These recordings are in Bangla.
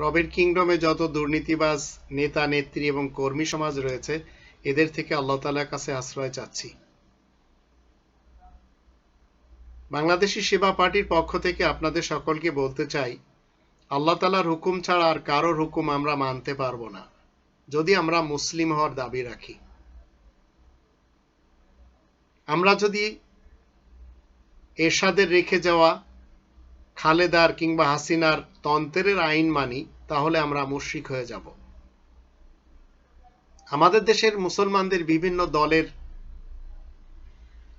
রবের কিংডমে যত দুর্নীতিবাজ নেতা, নেত্রী এবং কর্মী সমাজ রয়েছে, এদের থেকে আল্লাহ তালার কাছে আশ্রয় চাচ্ছি। বাংলাদেশি সেবা পার্টির পক্ষ থেকে আপনাদের সকলকে বলতে চাই, আল্লাহ তালার হুকুম ছাড়া আর কারোর হুকুম আমরা মানতে পারব না, যদি আমরা মুসলিম হওয়ার দাবি রাখি। আমরা যদি এরশাদের রেখে যাওয়া খালেদার কিংবা হাসিনার তন্ত্রের আইন মানি, তাহলে আমরা মুশরিক হয়ে যাব। আমাদের দেশের মুসলমানদের বিভিন্ন দলের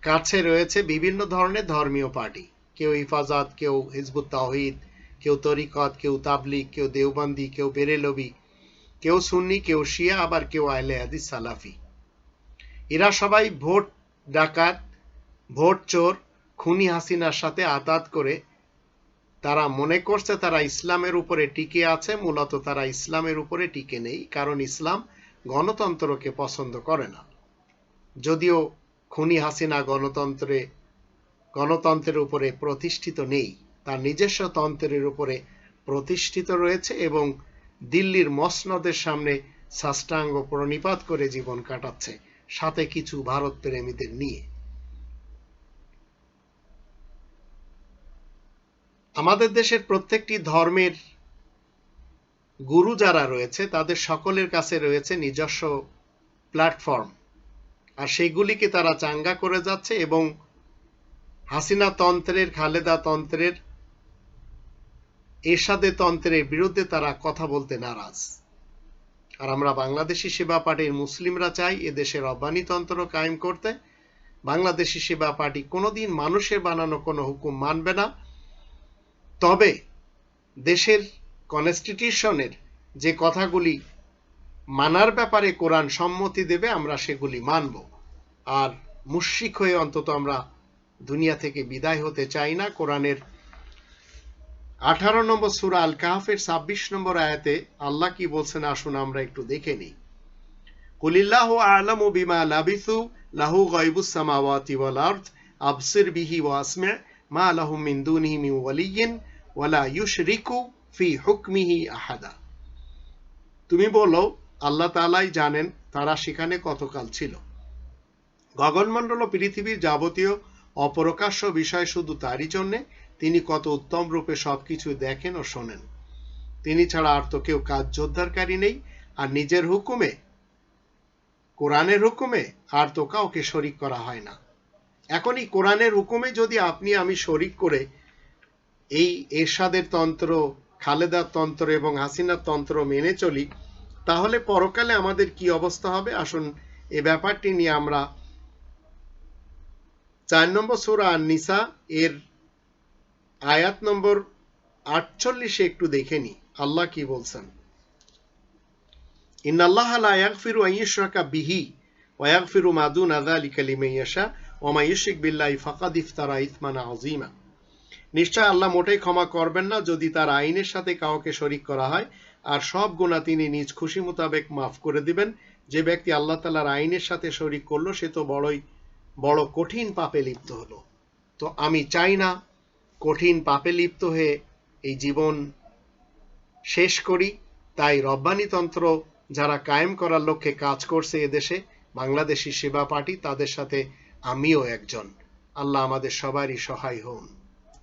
কাছে রয়েছে বিভিন্ন ধরনের ধর্মীয় পার্টি। কেউ ইফাজাত কেউ হিজবুত তাহিদ কেউ তরিকত, কেউ তাবলিক কেউ দেওবন্দি, কেউ বেরেলবি, কেউ সুন্নি, কেউ শিয়া, আবার কেউ আইলে হাদিস সালাফি। এরা সবাই ভোট ডাকাত, ভোট চোর, খুনি হাসিনার সাথে আতাত করে তারা মনে করছে তারা ইসলামের উপরে টিকে আছে, মূলত তারা ইসলামের উপরে টিকে নেই, কারণ ইসলাম গণতন্ত্রকে পছন্দ করে না। যদিও খুনি হাসিনা গণতন্ত্রে, গণতন্ত্রের উপরে প্রতিষ্ঠিত নেই, তার নিজস্ব তন্ত্রের উপরে প্রতিষ্ঠিত রয়েছে এবং দিল্লির মসনদের সামনে সাষ্টাঙ্গ প্রণিপাত করে জীবন কাটাচ্ছে, সাথে কিছু ভারত প্রেমীদের নিয়ে। আমাদের দেশের প্রত্যেকটি ধর্মের গুরু যারা রয়েছে, তাদের সকলের কাছে রয়েছে নিজস্ব প্ল্যাটফর্ম আর সেগুলিকে তারা চাঙ্গা করে যাচ্ছে এবং হাসিনা তন্ত্রের, খালেদা তন্ত্রের, এরশাদে তন্ত্রের বিরুদ্ধে তারা কথা বলতে নারাজ। আর আমরা বাংলাদেশি সেবা পার্টির মুসলিমরা চাই এদেশের তন্ত্র কায়েম করতে। বাংলাদেশি সেবা পার্টি কোনোদিন মানুষের বানানো কোনো হুকুম মানবে না। তবে দেশের কনস্টিটিউশনের যে কথাগুলি মানার ব্যাপারে কোরআন সম্মতি দেবে, আমরা সেগুলি মানব। আর মুশিক হয়ে অন্তত আমরা দুনিয়া থেকে বিদায় হতে চাই না। কোরআনের আঠারো নম্বর সুরা আল কাহাফের ছাব্বিশ নম্বর আয়াতে আল্লাহ কি বলছেন? আসুন আমরা একটু দেখে নিই। কুলিল্লাহ আলম বিমা লাবিসু, লাহু গাইবুস সামাওয়াতি ওয়াল আরদ, আবসির বিহি ওয়া আসমে। তুমি বলো, আল্লাহ তাআলাই জানেন তারা সেখানে কতকাল ছিল। গগনমণ্ডল ও পৃথিবীর যাবতীয় অপ্রকাশ্য বিষয় শুধু তারই জন্যে তিনি কত উত্তম রূপে সবকিছু দেখেন ও শোনেন। তিনি ছাড়া আর তো কেউ কাজ যোদ্ধারকারী নেই, আর নিজের হুকুমে, কোরআনের হুকুমে আর তো কাউকে শরিক করা হয় না। এখন এই কোরআনের হুকুমে যদি আপনি, আমি শরিক করে এই এরশাদের তন্ত্র, খালেদার তন্ত্র এবং হাসিনার তন্ত্র মেনে চলি, তাহলে পরকালে আমাদের কি অবস্থা হবে? আসুন, এ ব্যাপারটি নিয়ে আমরা চার নম্বর সুরা নিসা এর আয়াত নম্বর আটচল্লিশে একটু দেখে নি আল্লাহ কি বলছেন? ইন আল্লাহ লা ইয়াগফিরু আন ইউশরাকা বিহি ওয়া ইয়াগফিরু মা দুনা যালিকা লিমান ইয়াশা। নিশ্চয় আল্লাহ মোটেই ক্ষমা করবেন না যদি তার আইনের সাথে কাউকে শরিক করা হয়, আর সব গুণা তিনি নিজ খুশি মোতাবেক মাফ করে দিবেন। যে ব্যক্তি আল্লাহ তালার আইনের সাথে শরিক করল, সে তো বড়ই বড় কঠিন পাপে লিপ্ত হলো। তো আমি চাই না কঠিন পাপে লিপ্ত হয়ে এই জীবন শেষ করি। তাই রব্বানিতন্ত্র যারা কায়েম করার লক্ষ্যে কাজ করছে এদেশে, বাংলাদেশি সেবা পার্টি তাদের সাথে আমিও একজন। আল্লাহ আমাদের সবারই সহায় হন।